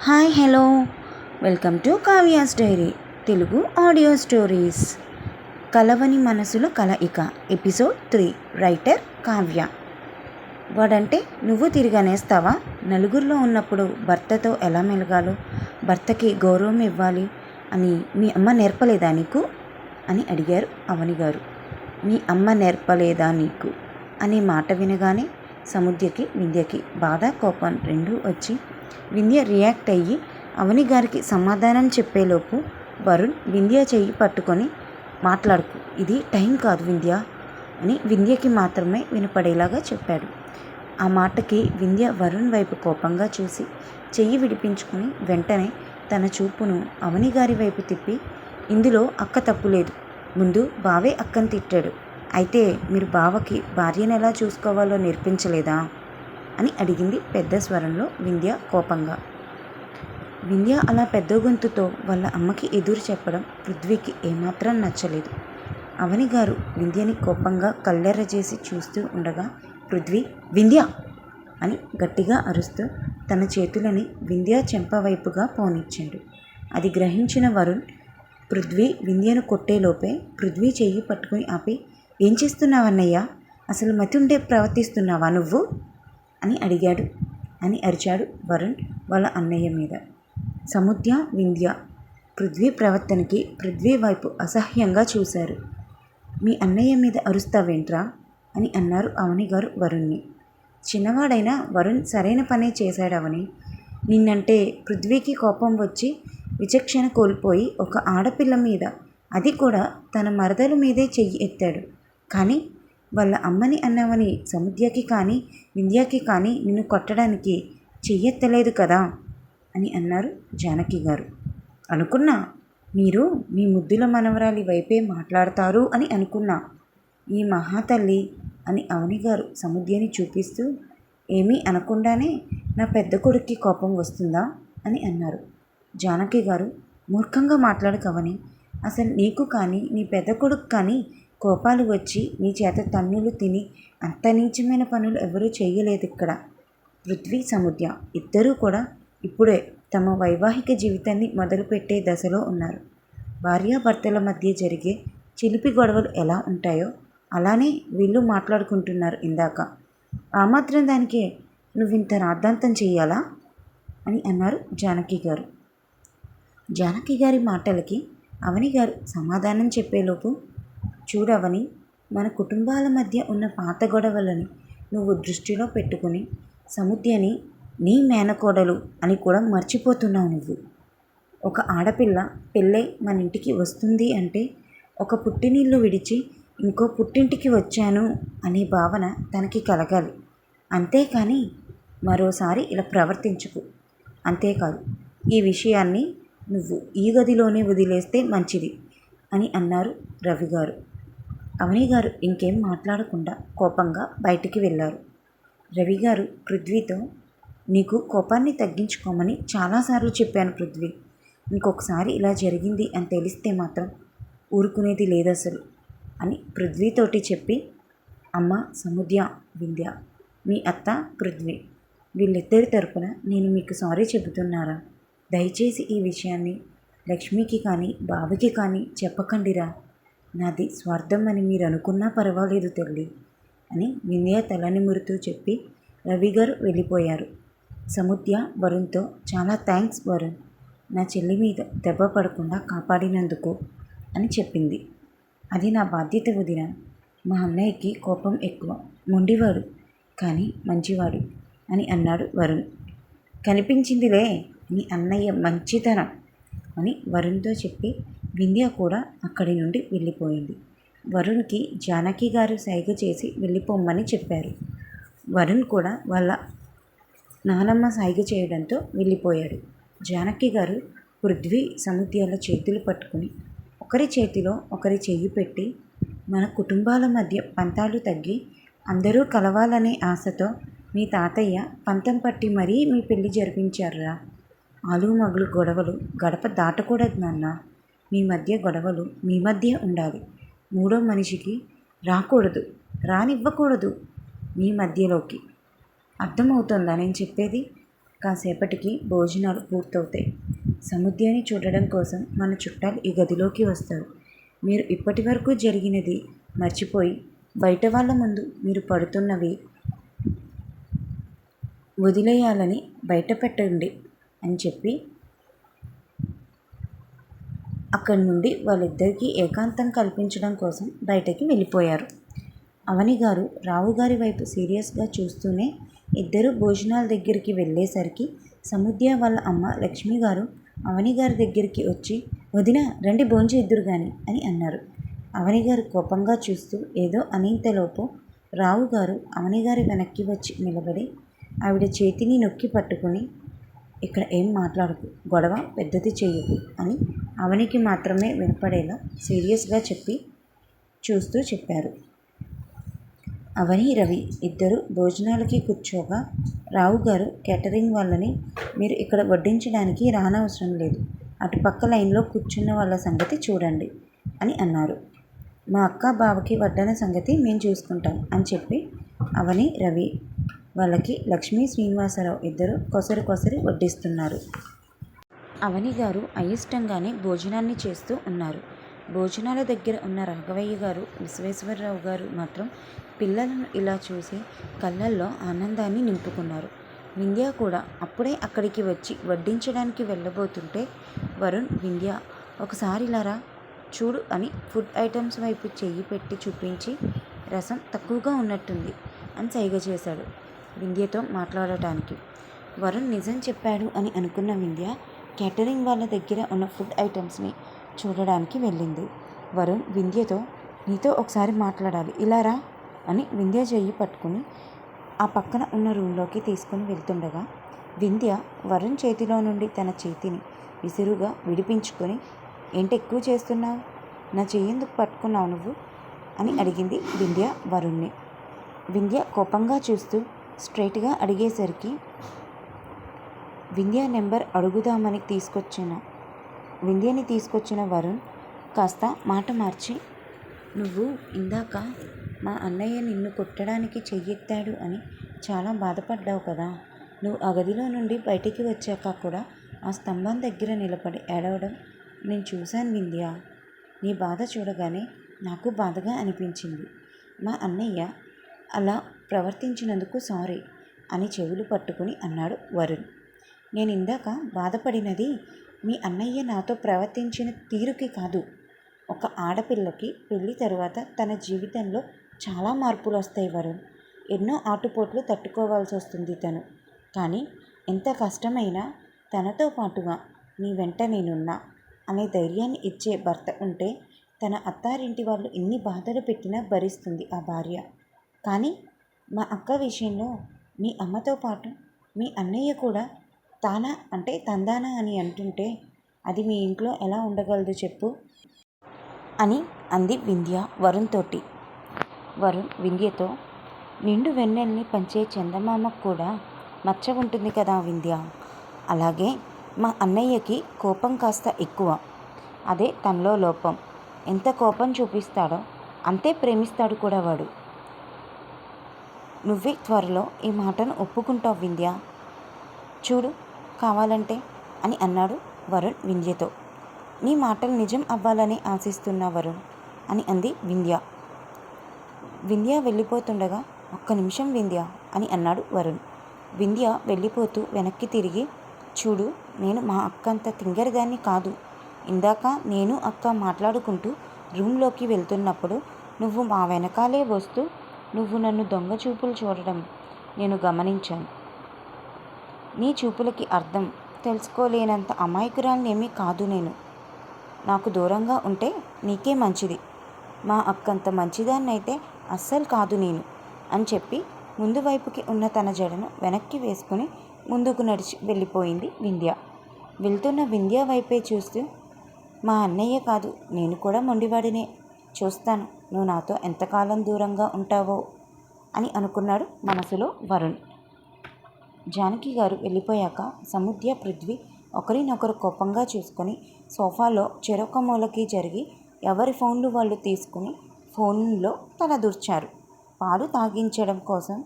Hi hello. Welcome to Kavya's diary Telugu audio stories. కలవని మనసుల కలయిక ఎపిసోడ్ త్రీ రైటర్ కావ్య. వాడంటే నువ్వు తిరిగనేస్తావా నలుగురిలో ఉన్నప్పుడు భర్తతో ఎలా మెలగాలో? భర్తకి గౌరవం ఇవ్వాలి అని మీ అమ్మ నేర్పలేదా నీకు? అని అడిగారు అవని గారు. మీ అమ్మ నేర్పలేదా నీకు? అనే మాట వినగానే సముద్రకి వింధ్యకి బాధ కోపం రెండూ వచ్చి వింధ్య రియాక్ట్ అయ్యి అవని గారికి సమాధానం చెప్పేలోపు వరుణ్ వింధ్య చెయ్యి పట్టుకొని మాట్లాడుకు ఇది టైం కాదు వింధ్య అని వింధ్యకి మాత్రమే వినపడేలాగా చెప్పాడు. ఆ మాటకి వింధ్య వరుణ్ వైపు కోపంగా చూసి చెయ్యి విడిపించుకుని వెంటనే తన చూపును అవని గారి వైపు తిప్పి ఇందులో అక్క తప్పు లేదు. ముందు బావే అక్కని తిట్టాడు. అయితే మీరు బావకి భార్యను ఎలా చూసుకోవాలో నేర్పించలేదా? అని అడిగింది పెద్ద స్వరంలో వింధ్య కోపంగా. వింధ్య అలా పెద్ద గొంతుతో వాళ్ళ అమ్మకి ఎదురు చెప్పడం పృథ్వీకి ఏమాత్రం నచ్చలేదు. అవని గారు వింధ్యని కోపంగా కల్లెర్ర చేసి చూస్తూ ఉండగా పృథ్వీ వింధ్య! అని గట్టిగా అరుస్తూ తన చేతులని వింధ్య చెంప వైపుగా పోనిచ్చాడు. అది గ్రహించిన వరుణ్ పృథ్వీ వింధ్యను కొట్టేలోపే పృథ్వీ చెయ్యి పట్టుకుని ఆపి ఏం చేస్తున్నావన్నయ్యా? అసలు మతి ఉండే ప్రవర్తిస్తున్నావా నువ్వు? అని అడిగాడు. అని అరిచాడు వరుణ్ వాళ్ళ అన్నయ్య మీద. సముద్య వింధ్య పృథ్వీ ప్రవర్తనకి పృథ్వీ వైపు అసహ్యంగా చూశారు. మీ అన్నయ్య మీద అరుస్తావేంట్రా? అని అన్నారు అవని గారు వరుణ్ణి. చిన్నవాడైనా వరుణ్ సరైన పనే చేశాడవని. నిన్నంటే పృథ్వీకి కోపం వచ్చి విచక్షణ కోల్పోయి ఒక ఆడపిల్ల మీద అది కూడా తన మరదల మీదే చెయ్యి ఎత్తాడు. కానీ వాళ్ళ అమ్మని అన్నవని సముద్యకి కానీ వింధ్యాకి కానీ నిన్ను కొట్టడానికి చెయ్యెత్తలేదు కదా? అని అన్నారు జానకి గారు. అనుకున్నా. మీరు మీ ముద్దుల మనవరాలి వైపే మాట్లాడతారు అని అనుకున్నా. ఈ మహాతల్లి అని అవని గారు సముద్యని చూపిస్తూ ఏమీ అనకుండానే నా పెద్ద కొడుక్కి కోపం వస్తుందా? అని అన్నారు. జానకి గారు మూర్ఖంగా మాట్లాడకవని అసలు నీకు కానీ నీ పెద్ద కొడుకు కానీ కోపాలు వచ్చి నీ చేత తన్నులు తిని అంత నీచమైన పనులు ఎవరూ చేయలేదు ఇక్కడ. పృథ్వీ సముద్య ఇద్దరూ కూడా ఇప్పుడే తమ వైవాహిక జీవితాన్ని మొదలుపెట్టే దశలో ఉన్నారు. భార్యాభర్తల మధ్య జరిగే చిలిపి గొడవలు ఎలా ఉంటాయో అలానే వీళ్ళు మాట్లాడుకుంటున్నారు ఇందాక. ఆ మాత్రం దానికే నువ్వింత రాద్ధాంతం చేయాలా అని అన్నారు జానకి గారు. జానకి గారి మాటలకి అవని గారు సమాధానం చెప్పేలోపు చూడవని మన కుటుంబాల మధ్య ఉన్న పాత గొడవలని నువ్వు దృష్టిలో పెట్టుకుని సముద్యని నీ మేనకోడలు అని కూడా మర్చిపోతున్నావు నువ్వు. ఒక ఆడపిల్ల పెళ్ళై మన ఇంటికి వస్తుంది అంటే ఒక పుట్టినిల్లు విడిచి ఇంకో పుట్టింటికి వచ్చాను అనే భావన తనకి కలగాలి. అంతేకాని మరోసారి ఇలా ప్రవర్తించుకు. అంతేకాదు ఈ విషయాన్ని నువ్వు ఈ గదిలోనే వదిలేస్తే మంచిది అని అన్నారు రవి గారు అవని గారు ఇంకేం మాట్లాడకుండా కోపంగా బయటికి వెళ్ళారు. రవి గారు పృథ్వీతో నీకు కోపాన్ని తగ్గించుకోమని చాలాసార్లు చెప్పాను పృథ్వీ. ఇంకొకసారి ఇలా జరిగింది అని తెలిస్తే మాత్రం ఊరుకునేది లేదు అసలు అని పృథ్వీతోటి చెప్పి అమ్మ సముద్య వింధ్య మీ అత్త పృథ్వీ వీళ్ళిద్దరి తరపున నేను మీకు సారీ చెబుతున్నారా? దయచేసి ఈ విషయాన్ని లక్ష్మికి కానీ బావకి కానీ చెప్పకండిరా. నాది స్వార్థం అని మీరు అనుకున్నా పర్వాలేదు తల్లి అని వినయ తలని మురుతూ చెప్పి రవి గారు వెళ్ళిపోయారు. సముద్య వరుణ్తో చాలా థ్యాంక్స్ వరుణ్ నా చెల్లి మీద దెబ్బ పడకుండా కాపాడినందుకు అని చెప్పింది. అది నా బాధ్యత వదిన. మా అన్నయ్యకి కోపం ఎక్కువ. మొండివాడు కానీ మంచివాడు అని అన్నాడు వరుణ్. కనిపించిందిలే మీ అన్నయ్య మంచితనం అని వరుణ్తో చెప్పి వింధ్య కూడా అక్కడి నుండి వెళ్ళిపోయింది. వరుణ్కి జానకి గారు సైగ చేసి వెళ్ళిపోమ్మని చెప్పారు. వరుణ్ కూడా వాళ్ళ నానమ్మ సైగ చేయడంతో వెళ్ళిపోయాడు. జానకి గారు పృథ్వీ సముద్యాల చేతులు పట్టుకుని ఒకరి చేతిలో ఒకరి చెయ్యి పెట్టి మన కుటుంబాల మధ్య పంతాలు తగ్గి అందరూ కలవాలనే ఆశతో మీ తాతయ్య పంతం పట్టి మరీ మీ పెళ్ళి జరిపించారురా. ఆలు మగులు గొడవలు గడప దాటకూడదు నాన్న. మీ మధ్య గొడవలు మీ మధ్య ఉండాలి. మూడో మనిషికి రాకూడదు రానివ్వకూడదు మీ మధ్యలోకి. అర్థమవుతుందా నేను చెప్పేది? కాసేపటికి భోజనాలు పూర్తవుతాయి. సముద్రాన్ని చూడడం కోసం మన చుట్టాలు ఈ గదిలోకి వస్తారు. మీరు ఇప్పటి వరకు జరిగినది మర్చిపోయి బయట వాళ్ళ ముందు మీరు పడుతున్నవి వదిలేయాలని బయట పెట్టండి అని చెప్పి అక్కడి నుండి వాళ్ళిద్దరికీ ఏకాంతం కల్పించడం కోసం బయటకి వెళ్ళిపోయారు. అవని గారు రావు గారి వైపు సీరియస్గా చూస్తూనే ఇద్దరు భోజనాల దగ్గరికి వెళ్ళేసరికి సముద్య వాళ్ళ అమ్మ లక్ష్మి గారు అవని గారి దగ్గరికి వచ్చి వదిన రండి భోంచి ఇద్దరు కానీ అని అన్నారు. అవని గారు కోపంగా చూస్తూ ఏదో అనేంతలోపు రావు గారు అవని గారి వెనక్కి వచ్చి నిలబడి ఆవిడ చేతిని నొక్కి పట్టుకుని ఇక్కడ ఏం మాట్లాడకు గొడవ పెద్దది చెయ్యకు అని అవనికి మాత్రమే వినపడేలా సీరియస్గా చెప్పి చూస్తూ చెప్పారు. అవని రవి ఇద్దరు భోజనాలకి కూర్చోగా రావు గారు కేటరింగ్ వాళ్ళని మీరు ఇక్కడ వడ్డించడానికి రానవసరం లేదు అటుపక్క లైన్లో కూర్చున్న వాళ్ళ సంగతి చూడండి అని అన్నారు. మా అక్క బావకి వడ్డన సంగతి మేము చూసుకుంటాం అని చెప్పి అవని రవి వాళ్ళకి లక్ష్మీ శ్రీనివాసరావు ఇద్దరు కొసరు కొసరి వడ్డిస్తున్నారు. అవని గారు అయిష్టంగానే భోజనాన్ని చేస్తూ ఉన్నారు. భోజనాల దగ్గర ఉన్న రాఘవయ్య గారు విశ్వేశ్వరరావు గారు మాత్రం పిల్లలను ఇలా చూసి కళ్ళల్లో ఆనందాన్ని నింపుకున్నారు. వింధ్య కూడా అప్పుడే అక్కడికి వచ్చి వడ్డించడానికి వెళ్ళబోతుంటే వరుణ్ వింధ్య ఒకసారి లారా చూడు అని ఫుడ్ ఐటమ్స్ వైపు చెయ్యి పెట్టి చూపించి రసం తక్కువగా ఉన్నట్టుంది అని సైగ చేశాడు. వింధ్యతో మాట్లాడటానికి. వరుణ్ నిజం చెప్పాడు అని అనుకున్న వింధ్య కేటరింగ్ వాళ్ళ దగ్గర ఉన్న ఫుడ్ ఐటమ్స్ని చూడడానికి వెళ్ళింది. వరుణ్ వింధ్యతో నీతో ఒకసారి మాట్లాడాలి. ఇలా రా అని వింధ్య చెయ్యి పట్టుకుని ఆ పక్కన ఉన్న రూమ్లోకి తీసుకుని వెళ్తుండగా వింధ్య వరుణ్ చేతిలో నుండి తన చేతిని విసురుగా విడిపించుకొని ఏంటి ఎక్కువ చేస్తున్నావు? నా చెయ్యి ఎందుకు పట్టుకున్నావు నువ్వు? అని అడిగింది వింధ్య వరుణ్ణి. వింధ్య కోపంగా చూస్తూ స్ట్రైట్గా అడిగేసరికి వింధ్యా నెంబర్ అడుగుదామని తీసుకొచ్చిన వింధ్యని తీసుకొచ్చిన వరుణ్ కాస్త మాట మార్చి నువ్వు ఇందాక మా అన్నయ్య నిన్ను కొట్టడానికి చెయ్యెత్తాడు అని చాలా బాధపడ్డావు కదా. నువ్వు ఆ గదిలో నుండి బయటికి వచ్చాక కూడా ఆ స్తంభం దగ్గర నిలబడి ఏడవడం నేను చూశాను వింధ్య. నీ బాధ చూడగానే నాకు బాధగా అనిపించింది. మా అన్నయ్య అలా ప్రవర్తించినందుకు సారీ అని చెవులు పట్టుకుని అన్నాడు వరుణ్. నేను ఇందాక బాధపడినది మీ అన్నయ్య నాతో ప్రవర్తించిన తీరుకి కాదు. ఒక ఆడపిల్లకి పెళ్ళి తరువాత తన జీవితంలో చాలా మార్పులు వస్తాయి వరుణ్. ఎన్నో ఆటుపోట్లు తట్టుకోవాల్సి వస్తుంది తను. కానీ ఎంత కష్టమైనా తనతో పాటుగా నీ వెంట నేనున్నా అనే ధైర్యాన్ని ఇచ్చే భర్త ఉంటే తన అత్తారింటి వాళ్ళు ఎన్ని బాధలు పెట్టినా భరిస్తుంది ఆ భార్య. కానీ మా అక్క విషయంలో మీ అమ్మతో పాటు మీ అన్నయ్య కూడా తానా అంటే తందానా అని అంటుంటే అది మీ ఇంట్లో ఎలా ఉండగలదు చెప్పు? అని అంది వింధ్య వరుణ్ తోటి. వరుణ్ వింధ్యతో నిండు వెన్నెల్ని పంచే చందమామకు కూడా మచ్చ ఉంటుంది కదా వింధ్య? అలాగే మా అన్నయ్యకి కోపం కాస్త ఎక్కువ. అదే తనలో లోపం. ఎంత కోపం చూపిస్తాడో అంతే ప్రేమిస్తాడు కూడా వాడు. నువ్వే త్వరలో ఈ మాటను ఒప్పుకుంటావు వింధ్య. చూడు కావాలంటే అని అన్నాడు వరుణ్ వింధ్యతో. నీ మాటలు నిజం అవ్వాలని ఆశిస్తున్నా వరుణ్ అని అంది వింధ్య. వింధ్య వెళ్ళిపోతుండగా ఒక్క నిమిషం వింధ్య అని అన్నాడు వరుణ్. వింధ్య వెళ్ళిపోతూ వెనక్కి తిరిగి చూడు నేను మా అక్క అంత తింగరదాన్ని కాదు. ఇందాక నేను అక్క మాట్లాడుకుంటూ రూమ్లోకి వెళ్తున్నప్పుడు నువ్వు మా వెనకాలే వస్తూ నువ్వు నన్ను దొంగ చూపులు చూడడం నేను గమనించాను. నీ చూపులకి అర్థం తెలుసుకోలేనంత అమాయకురాలనేమీ కాదు నేను. నాకు దూరంగా ఉంటే నీకే మంచిది. మా అక్కంత మంచిదాన్నైతే అస్సలు కాదు నేను అని చెప్పి ముందు వైపుకి ఉన్న తన జడను వెనక్కి వేసుకుని ముందుకు నడిచి వెళ్ళిపోయింది వింధ్య. వెళ్తున్న వింధ్య వైపే చూస్తూ మా అన్నయ్య కాదు నేను కూడా మొండివాడినే. చూస్తాను. నువ్వు నాతో ఎంతకాలం దూరంగా ఉంటావో అని అనుకున్నాడు మనసులో వరుణ్. జానకి గారు వెళ్ళిపోయాక సముద్య పృథ్వీ ఒకరినొకరు కోపంగా చూసుకొని సోఫాలో చెరొక మూలకి జరిగి ఎవరి ఫోన్లు వాళ్ళు తీసుకుని ఫోన్లో తలదూర్చారు. పాలు తాగించడం కోసం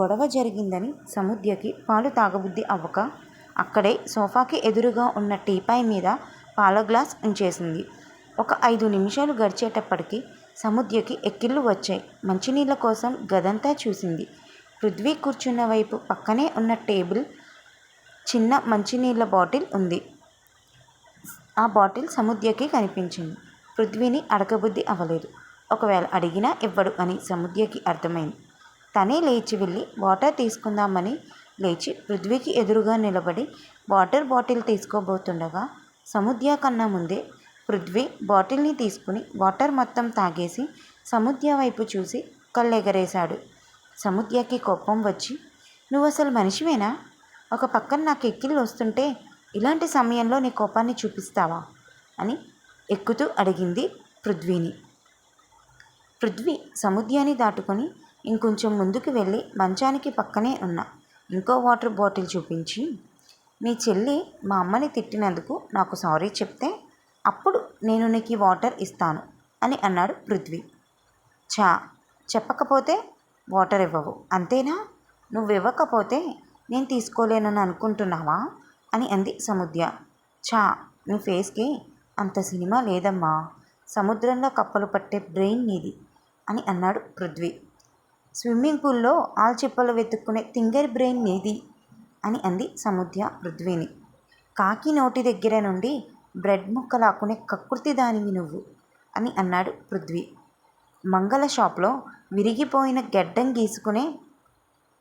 గొడవ జరిగిందని సముద్యకి పాలు తాగబుద్ధి అవ్వక అక్కడే సోఫాకి ఎదురుగా ఉన్న టీపాయ్ మీద పాల గ్లాస్ ఉంచేసింది. ఒక ఐదు నిమిషాలు గడిచేటప్పటికి సముద్యకి ఎక్కిళ్ళు వచ్చాయి. మంచినీళ్ళ కోసం గదంతా చూసింది. పృథ్వీ కూర్చున్న వైపు పక్కనే ఉన్న టేబుల్ చిన్న మంచినీళ్ళ బాటిల్ ఉంది. ఆ బాటిల్ సముద్యకి కనిపించింది. పృథ్వీని అడగబుద్ధి అవ్వలేదు. ఒకవేళ అడిగినా ఇవ్వడు అని సముద్యకి అర్థమైంది. తనే లేచి వెళ్ళి వాటర్ తీసుకుందామని లేచి పృథ్వీకి ఎదురుగా నిలబడి వాటర్ బాటిల్ తీసుకోబోతుండగా సముద్య కన్నా ముందే పృథ్వీ బాటిల్ని తీసుకుని వాటర్ మొత్తం తాగేసి సముద్య వైపు చూసి కళ్ళెగరేశాడు. సముద్యకి కోపం వచ్చి నువ్వు అసలు మనిషివేనా? ఒక పక్కన నాకు ఎక్కిళ్ళు వస్తుంటే ఇలాంటి సమయంలో నీ కోపాన్ని చూపిస్తావా? అని ఎక్కుతూ అడిగింది పృథ్వీని. పృథ్వీ సముద్యాన్ని దాటుకొని ఇంకొంచెం ముందుకు వెళ్ళి మంచానికి పక్కనే ఉన్న ఇంకో వాటర్ బాటిల్ చూపించి మీ చెల్లి మా అమ్మని తిట్టినందుకు నాకు సారీ చెప్తే అప్పుడు నేను నీకు ఈ వాటర్ ఇస్తాను అని అన్నాడు పృథ్వీ. చా చెప్పకపోతే వాటర్ ఇవ్వవు అంతేనా? నువ్వు ఇవ్వకపోతే నేను తీసుకోలేనని అనుకుంటున్నావా? అని అంది సముద్ర చా నీ ఫేస్కి అంత సినిమా లేదమ్మా సముద్రంలో కప్పలు పట్టే బ్రెయిన్ నీది అని అన్నాడు పృథ్వీ. స్విమ్మింగ్ పూల్లో ఆల్చిప్పలు వెతుక్కునే తింగర్ బ్రెయిన్ నీది అని అంది సముద్య పృథ్వీని. కాకి నోటి దగ్గర నుండి బ్రెడ్ ముక్క లాక్కునే దానివి నువ్వు అని అన్నాడు పృథ్వీ. మంగళ షాప్లో విరిగిపోయిన గెడ్డం గీసుకునే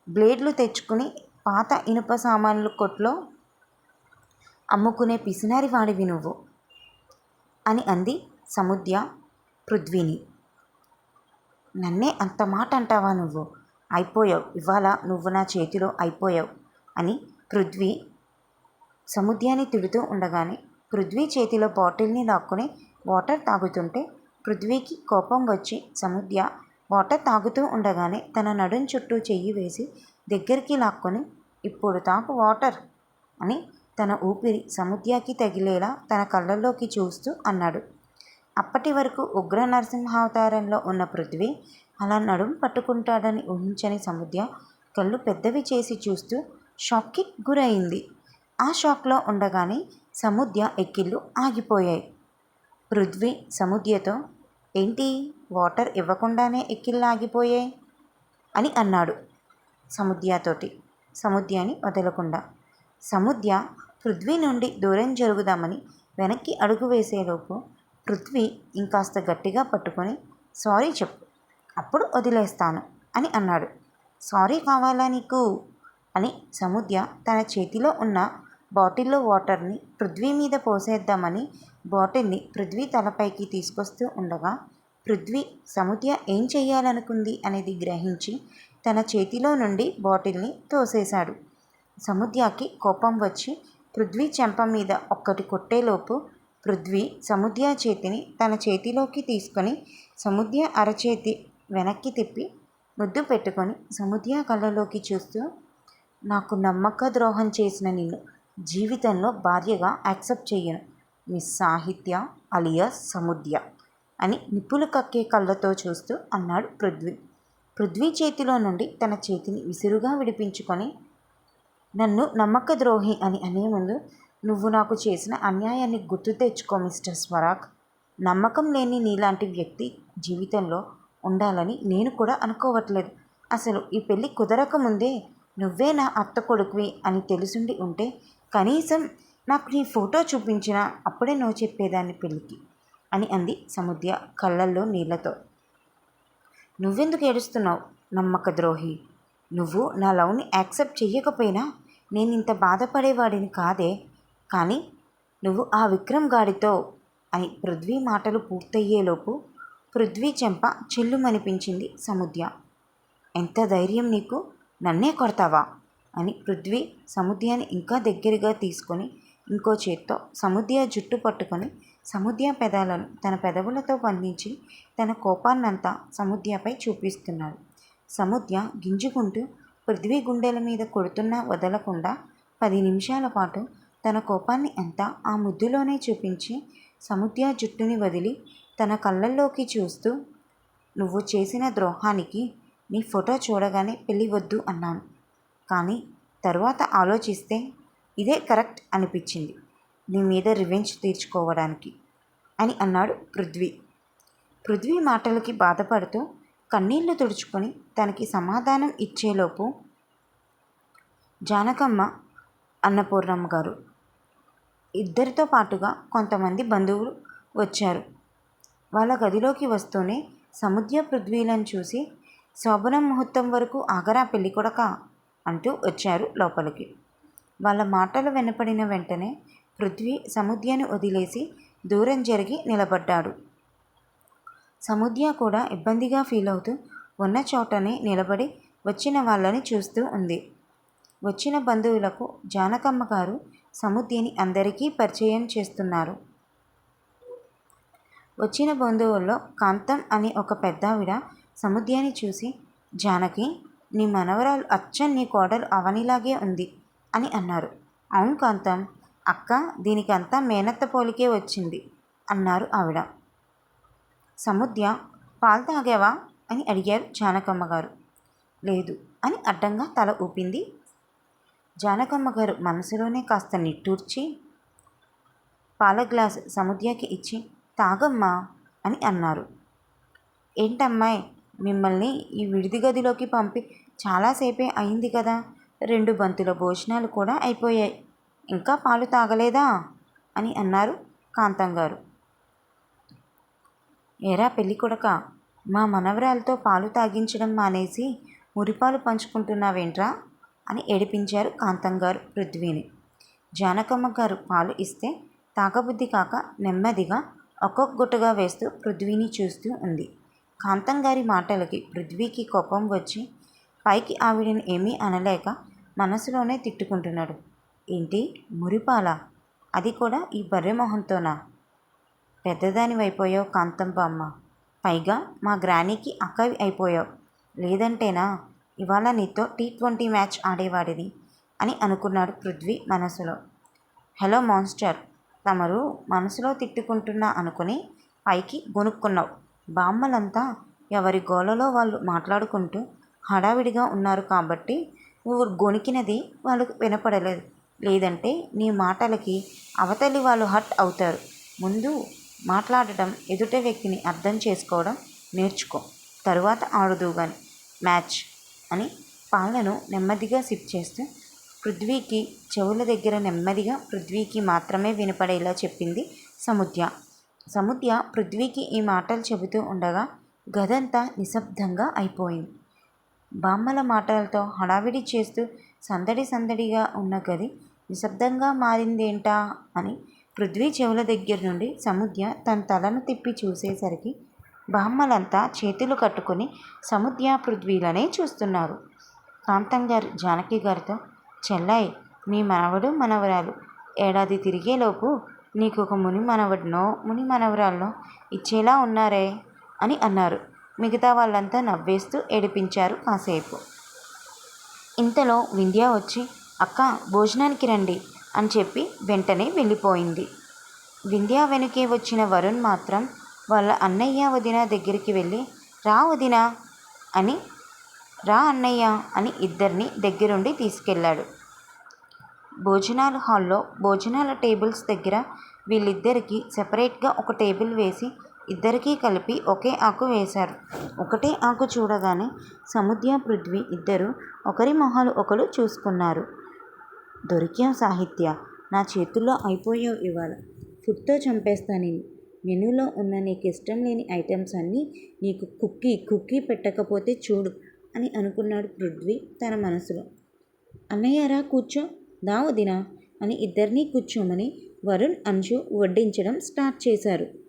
బ్లేడ్లు తెచ్చుకుని పాత ఇనుప సామాన్లు కొట్లో అమ్ముకునే పిసినారి వాడివి నువ్వు అని అంది సముద్య పృథ్వీని. నన్నే అంత మాట అంటావా నువ్వు? అయిపోయావు. ఇవాళ నువ్వు నా చేతిలో అయిపోయావు అని పృథ్వీ సముద్యాన్ని తిడుతూ ఉండగానే పృథ్వీ చేతిలో బాటిల్ని లాక్కుని వాటర్ తాగుతుంటే పృథ్వీకి కోపం వచ్చి సముద్య వాటర్ తాగుతూ ఉండగానే తన నడుం చుట్టూ చెయ్యి వేసి దగ్గరికి లాక్కొని ఇప్పుడు తాపు వాటర్ అని తన ఊపిరి సముద్యకి తగిలేలా తన కళ్ళల్లోకి చూస్తూ అన్నాడు. అప్పటి వరకు ఉగ్ర నరసింహావతారంలో ఉన్న పృథ్వీ అలా నడుం పట్టుకుంటాడని ఊహించని సముద్య కళ్ళు పెద్దవి చేసి చూస్తూ షాక్కి గురైంది. ఆ షాక్లో ఉండగానే సముద్య ఎక్కిళ్ళు ఆగిపోయాయి. పృథ్వీ సముద్యతో ఏంటి వాటర్ ఇవ్వకుండానే ఎక్కిళ్ళు ఆగిపోయాయి? అని అన్నాడు సముద్యతోటి. సముద్యాన్ని వదలకుండా సముద్య పృథ్వీ నుండి దూరం జరుగుదామని వెనక్కి అడుగు వేసేలోపు పృథ్వీ ఇంకాస్త గట్టిగా పట్టుకొని సారీ చెప్పు అప్పుడు వదిలేస్తాను అని అన్నాడు. సారీ కావాలా నీకు? అని సముద్య తన చేతిలో ఉన్న బాటిల్లో వాటర్ని పృథ్వీ మీద పోసేద్దామని బాటిల్ని పృథ్వీ తలపైకి తీసుకొస్తూ ఉండగా పృథ్వీ సముద్య ఏం చేయాలనుకుంది అనేది గ్రహించి తన చేతిలో నుండి బాటిల్ని తోసేశాడు. సముద్యకి కోపం వచ్చి పృథ్వీ చెంప మీద ఒక్కటి కొట్టేలోపు పృథ్వీ సముద్య చేతిని తన చేతిలోకి తీసుకొని సముద్య అరచేతి వెనక్కి తిప్పి ముద్దు పెట్టుకొని సముద్య కళ్ళలోకి చూస్తూ నాకు నమ్మక ద్రోహం చేసిన నిన్ను జీవితంలో భార్యగా యాక్సెప్ట్ చేయను. మిస్ సాహిత్య అలియాస్ సముద్య అని నిప్పులు కక్కే కళ్ళతో చూస్తూ అన్నాడు పృథ్వీ. పృథ్వీ చేతిలో నుండి తన చేతిని విసురుగా విడిపించుకొని నన్ను నమ్మక ద్రోహి అని అనే ముందు నువ్వు నాకు చేసిన అన్యాయాన్ని గుర్తు తెచ్చుకో మిస్టర్ స్వరాగ్. నమ్మకం లేని నీలాంటి వ్యక్తి జీవితంలో ఉండాలని నేను కూడా అనుకోవట్లేదు. అసలు ఈ పెళ్ళి కుదరకముందే నువ్వే నా అత్త కొడుకువి అని తెలిసుండి ఉంటే కనీసం నాకు నీ ఫోటో చూపించినా అప్పుడే నో చెప్పేదాన్ని పెళ్ళికి అని అంది సముద్య కళ్ళల్లో నీళ్ళతో నువ్వెందుకు ఏడుస్తున్నావు? నమ్మక ద్రోహి. నువ్వు నా లవ్ని యాక్సెప్ట్ చెయ్యకపోయినా నేను ఇంత బాధపడేవాడిని కాదే. కానీ నువ్వు ఆ విక్రమ్ గాడితో అని పృథ్వీ మాటలు పూర్తయ్యేలోపు పృథ్వీ చెంప చెల్లుమనిపించింది సముద్య. ఎంత ధైర్యం నీకు? నన్నే కొడతావా? అని పృథ్వీ సముద్యాన్ని ఇంకా దగ్గరగా తీసుకొని ఇంకో చేత్తో సముద్య జుట్టు పట్టుకొని సముద్య పెదాలను తన పెదవులతో బంధించి తన కోపాన్నంతా సముద్యపై చూపిస్తున్నాడు. సముద్య గింజుకుంటూ పృథ్వీ గుండెల మీద కొడుతున్నా వదలకుండా పది నిమిషాల పాటు తన కోపాన్ని అంతా ఆ ముద్దులోనే చూపించి సముద్య జుట్టుని వదిలి తన కళ్ళల్లోకి చూస్తూ నువ్వు చేసిన ద్రోహానికి నీ ఫోటో చూడగానే పెళ్ళి వద్దు అన్నాను. కానీ తరువాత ఆలోచిస్తే ఇదే కరెక్ట్ అనిపించింది. నీ మీద రివెంజ్ తీర్చుకోవడానికి అని అన్నాడు పృథ్వీ. పృథ్వీ మాటలకి బాధపడుతూ కన్నీళ్ళు తుడుచుకొని తనకి సమాధానం ఇచ్చేలోపు జానకమ్మ అన్నపూర్ణమ్మ గారు ఇద్దరితో పాటుగా కొంతమంది బంధువులు వచ్చారు. వాళ్ళ గదిలోకి వస్తూనే సముద్ర పృథ్వీలను చూసి శోభనం ముహూర్తం వరకు ఆగరా పెళ్ళి కొడక అంటూ వచ్చారు లోపలికి. వాళ్ళ మాటలు వినపడిన వెంటనే పృథ్వీ సముద్యను వదిలేసి దూరం జరిగి నిలబడ్డాడు. సముద్య కూడా ఇబ్బందిగా ఫీల్ అవుతూ ఉన్న చోటనే నిలబడి వచ్చిన వాళ్ళని చూస్తూ ఉంది. వచ్చిన బంధువులకు జానకమ్మ గారు సముద్యని అందరికీ పరిచయం చేస్తున్నారు. వచ్చిన బంధువుల్లో కాంతం అనే ఒక పెద్దావిడ సముద్యాన్ని చూసి జానకి నీ మనవరాలు అచ్చం నీ కోడలు అవనిలాగే ఉంది అని అన్నారు. అవును కాంతం అక్క దీనికంతా మేనత్త పోలికే వచ్చింది అన్నారు ఆవిడ. సముద్య పాలు తాగావా? అని అడిగారు జానకమ్మ గారు లేదు అని అడ్డంగా తల ఊపింది. జానకమ్మ గారు మనసులోనే కాస్త నిట్టూర్చి పాల గ్లాస్ సముద్యకి ఇచ్చి తాగమ్మా అని అన్నారు. ఏంటమ్మాయి మిమ్మల్ని ఈ విడిది గదిలోకి పంపి చాలాసేపే అయింది కదా. రెండు బంతుల భోజనాలు కూడా అయిపోయాయి. ఇంకా పాలు తాగలేదా? అని అన్నారు కాంతం గారు ఏరా పెళ్ళి కొడక మా మనవరాలతో పాలు తాగించడం మానేసి మురిపాలు పంచుకుంటున్నావేంట్రా? అని ఏడిపించారు కాంతం గారు పృథ్వీని. జానకమ్మ గారు పాలు ఇస్తే తాగబుద్ధి కాక నెమ్మదిగా ఒక్కొక్క గుట్టగా వేస్తూ పృథ్వీని చూస్తూ ఉంది. కాంతం గారి మాటలకి పృథ్వీకి కోపం వచ్చి పైకి ఆవిడని ఏమీ అనలేక మనసులోనే తిట్టుకుంటున్నాడు. ఏంటి? మురిపాల? అది కూడా ఈ బర్రె మొహంతోనా? పెద్దదాని అయిపోయావు కాంతం అమ్మ. పైగా మా గ్రానీకి అక్కవి అయిపోయావు. లేదంటేనా? ఇవాళ నీతో టీ ట్వంటీ మ్యాచ్ ఆడేవాడిని అని అనుకున్నాడు పృథ్వీ మనసులో. Hello monster. తమరు మనసులో తిట్టుకుంటున్నా అనుకుని పైకి గొనుక్కున్నావు. బామ్మలంతా ఎవరి గోలలో వాళ్ళు మాట్లాడుకుంటూ హడావిడిగా ఉన్నారు కాబట్టి నువ్వు గొనికినది వాళ్ళకు వినపడలేదు లేదంటే నీ మాటలకి అవతలి వాళ్ళు హర్ట్ అవుతారు. ముందు మాట్లాడటం ఎదుట వ్యక్తిని అర్థం చేసుకోవడం నేర్చుకో. తరువాత ఆడుదు కానీ మ్యాచ్ అని పాలను నెమ్మదిగా సిప్ చేస్తూ పృథ్వీకి చెవుల దగ్గర నెమ్మదిగా పృథ్వీకి మాత్రమే వినపడేలా చెప్పింది సముద్య. సముద్య పృథ్వీకి ఈ మాటలు చెబుతూ ఉండగా గదంతా నిశ్శబ్దంగా అయిపోయింది. బామ్మల మాటలతో హడావిడి చేస్తూ సందడి సందడిగా ఉన్న గది నిశ్శబ్దంగా మారిందేంటా అని పృథ్వీ చెవుల దగ్గర నుండి సముద్య తన తలను తిప్పి చూసేసరికి బామ్మలంతా చేతులు కట్టుకుని సముద్య పృథ్వీలనే చూస్తున్నారు. కాంతం గారు జానకి గారితో చెల్లాయి మీ మనవడు మనవరాలు. ఏడాది తిరిగేలోపు నీకు ఒక ముని మనవడినో ముని మనవరాలనో ఇచ్చేలా ఉన్నారే అని అన్నారు. మిగతా వాళ్ళంతా నవ్వేస్తూ ఏడిపించారు కాసేపు. ఇంతలో వింధ్య వచ్చి అక్క భోజనానికి రండి అని చెప్పి వెంటనే వెళ్ళిపోయింది. వింధ్య వెనుకే వచ్చిన వరుణ్ మాత్రం వాళ్ళ అన్నయ్య వదిన దగ్గరికి వెళ్ళి రా వదిన అని రా అన్నయ్య అని ఇద్దరిని దగ్గరుండి తీసుకెళ్ళాడు. భోజనాల హాల్లో భోజనాల టేబుల్స్ దగ్గర వీళ్ళిద్దరికీ సెపరేట్గా ఒక టేబుల్ వేసి ఇద్దరికీ కలిపి ఒకే ఆకు వేశారు. ఒకటే ఆకు చూడగానే సముద్య పృథ్వీ ఇద్దరు ఒకరి మొహాలు ఒకరు చూసుకున్నారు. దొరికాం సాహిత్య నా చేతుల్లో అయిపోయావు ఇవాళ. ఫుడ్తో చంపేస్తా నేను మెనూలో ఉన్న నీకు ఇష్టం లేని ఐటమ్స్ అన్నీ నీకు కుక్కీ కుక్కీ పెట్టకపోతే చూడు అని అనుకున్నాడు పృథ్వీ తన మనసులో. అన్నయ్యారా కూర్చో దా వదిన అని ఇద్దరినీ కూర్చోమని వరుణ్ అంశు వడ్డించడం స్టార్ట్ చేశారు.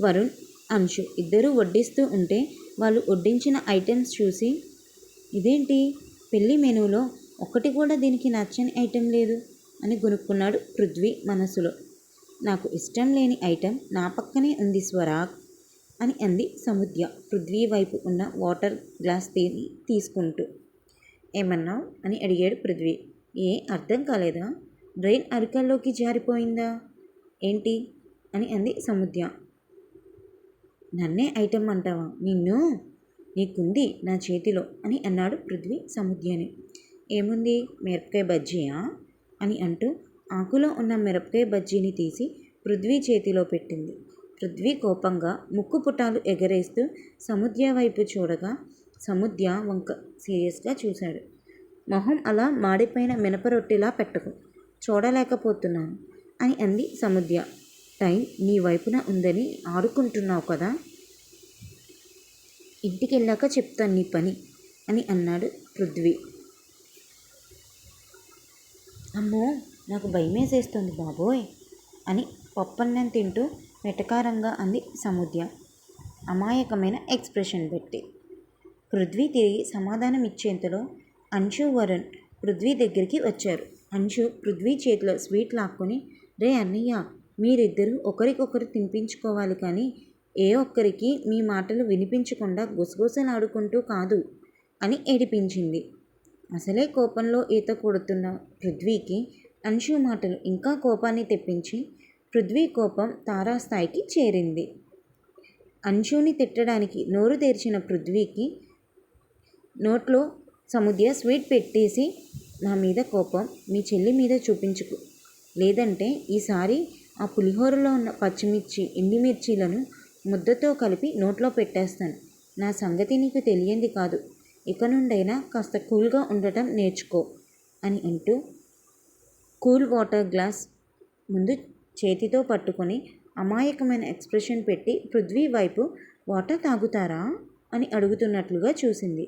వరుణ్ అంశు ఇద్దరూ వడ్డిస్తూ ఉంటే వాళ్ళు వడ్డించిన ఐటమ్స్ చూసి ఇదేంటి? పెళ్ళి మెనూలో ఒకటి కూడా దీనికి నచ్చని ఐటెం లేదు అని కొనుక్కున్నాడు పృథ్వీ మనసులో. నాకు ఇష్టం లేని ఐటెం నా పక్కనే ఉంది స్వరాగ్ అని అంది సముద్య పృథ్వీ వైపు ఉన్న వాటర్ గ్లాస్ తీని తీసుకుంటూ. ఏమన్నావు? అని అడిగాడు పృథ్వీ. ఏ అర్థం కాలేదా? డ్రైన్ అరికల్లోకి జారిపోయిందా? ఏంటి? అని అంది సముద్య. నన్నే ఐటెం అంటావా? నిన్ను నీకుంది నా చేతిలో అని అన్నాడు పృథ్వీ సముద్యని. ఏముంది? మిరపకాయ బజ్జీయా? అని అంటూ ఆకులో ఉన్న మిరపకాయ బజ్జీని తీసి పృథ్వీ చేతిలో పెట్టింది. పృథ్వీ కోపంగా ముక్కు పుటాలు ఎగరేస్తూ సముద్య వైపు చూడగా సముద్య వంక సీరియస్గా చూశాడు. మొహం అలా మాడిపోయిన మినపరొట్టిలా పెట్టకు చూడలేకపోతున్నాను అని అంది సముద్య. టైం నీ వైపున ఉందని ఆడుకుంటున్నావు కదా? ఇంటికి వెళ్ళాక చెప్తాను నీ పని అని అన్నాడు పృథ్వీ. అమ్మో నాకు భయమేసేస్తుంది బాబోయ్ అని పప్పన్నం తింటూ వెటకారంగా అంది సముద్య. అమాయకమైన ఎక్స్ప్రెషన్ పెట్టి. పృథ్వీ తిరిగి సమాధానం ఇచ్చేంతలో అంశు వరుణ్ పృథ్వీ దగ్గరికి వచ్చారు. అంశు పృథ్వీ చేతిలో స్వీట్ లాక్కొని రే అన్నయ్య మీరిద్దరూ ఒకరికొకరు తినిపించుకోవాలి కానీ ఏ ఒక్కరికి మీ మాటలు వినిపించకుండా గుసగుసలాడుకుంటూ కాదు అని ఏడిపించింది. అసలే కోపంలో ఈత కొడుతున్న పృథ్వీకి అంశు మాటలు ఇంకా కోపాన్ని తెప్పించి పృథ్వీ కోపం తారాస్థాయికి చేరింది. అంశుని తిట్టడానికి నోరు తెరిచిన పృథ్వీకి నోట్లో సముద్య స్వీట్ పెట్టేసి నా మీద కోపం మీ చెల్లి మీద చూపించుకు. లేదంటే ఈసారి ఆ పులిహోరలో ఉన్న పచ్చిమిర్చి ఎండిమిర్చీలను ముద్దతో కలిపి నోట్లో పెట్టేస్తాను. నా సంగతి నీకు తెలియంది కాదు. ఇక నుండైనా కాస్త కూల్గా ఉండటం నేర్చుకో అని అంటూ కూల్ వాటర్ గ్లాస్ ముందు చేతితో పట్టుకొని అమాయకమైన ఎక్స్ప్రెషన్ పెట్టి పృథ్వీ వైపు వాటర్ తాగుతారా? అని అడుగుతున్నట్లుగా చూసింది.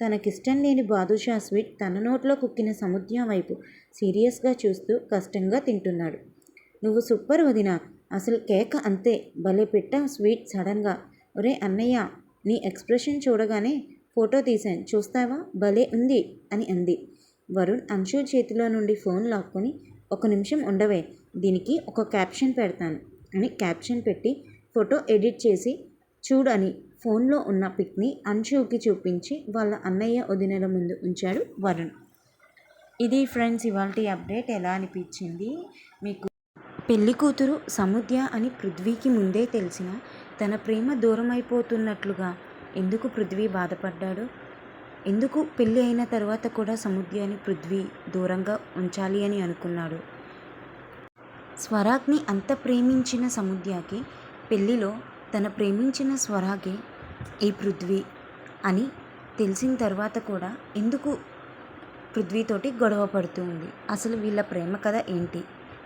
తనకిష్టం లేని బాదుషా స్వీట్ తన నోట్లో కుక్కిన సముద్ర వైపు సీరియస్గా చూస్తూ కష్టంగా తింటున్నాడు. నువ్వు సూపర్ వదిన. అసలు కేక అంతే. భలే పెట్ట స్వీట్ సడన్గా ఒరే అన్నయ్య నీ ఎక్స్ప్రెషన్ చూడగానే ఫోటో తీశాను. చూస్తావా? భలే ఉంది అని అంది. వరుణ్ అంశు చేతిలో నుండి ఫోన్ లాక్కొని ఒక నిమిషం ఉండవే దీనికి ఒక క్యాప్షన్ పెడతాను అని క్యాప్షన్ పెట్టి ఫోటో ఎడిట్ చేసి చూడని ఫోన్లో ఉన్న పిక్ని అంశుకి చూపించి వాళ్ళ అన్నయ్య వదినల ముందు ఉంచాడు వరుణ్. ఇది ఫ్రెండ్స్ ఇవాళ అప్డేట్ ఎలా అనిపించింది? మీకు పెళ్ళి కూతురు సముద్య అని పృథ్వీకి ముందే తెలిసిన తన ప్రేమ దూరమైపోతున్నట్లుగా ఎందుకు పృథ్వీ బాధపడ్డాడు? ఎందుకు పెళ్ళి అయిన తర్వాత కూడా సముద్యాన్ని పృథ్వీ దూరంగా ఉంచాలి అని అనుకున్నాడు? స్వరాగ్ని అంత ప్రేమించిన సముద్యకి పెళ్ళిలో తన ప్రేమించిన స్వరాగే ఈ పృథ్వీ అని తెలిసిన తర్వాత కూడా ఎందుకు పృథ్వీతోటి గొడవ పడుతూ ఉంది? అసలు వీళ్ళ ప్రేమ కథ ఏంటి?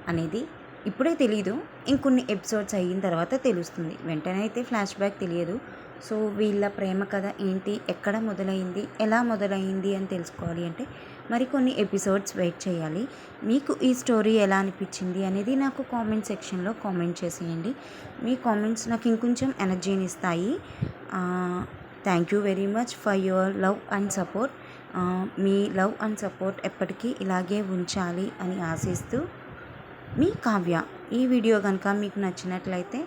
అనేది ఇప్పుడే తెలియదు ఇంకొన్ని ఎపిసోడ్స్ అయిన తర్వాత తెలుస్తుంది. వెంటనే అయితే ఫ్లాష్ బ్యాక్ తెలియదు. సో వీళ్ళ ప్రేమ కథ ఏంటి? ఎక్కడ మొదలైంది? ఎలా మొదలైంది అని తెలుసుకోవాలి అంటే మరికొన్ని ఎపిసోడ్స్ వెయిట్ చేయాలి. మీకు ఈ స్టోరీ ఎలా అనిపించింది అనేది నాకు కామెంట్ సెక్షన్లో కామెంట్ చేసేయండి. మీ కామెంట్స్ నాకు ఇంకొంచెం ఎనర్జీని ఇస్తాయి. Thank you very much for your love and support. Me love and support ఎప్పటికీ ఇలాగే ఉంచాలి అని ఆశిస్తూ మీ కావ్య. ఈ వీడియో కనుక మీకు నచ్చినట్లయితే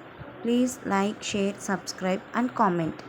please like share subscribe and comment.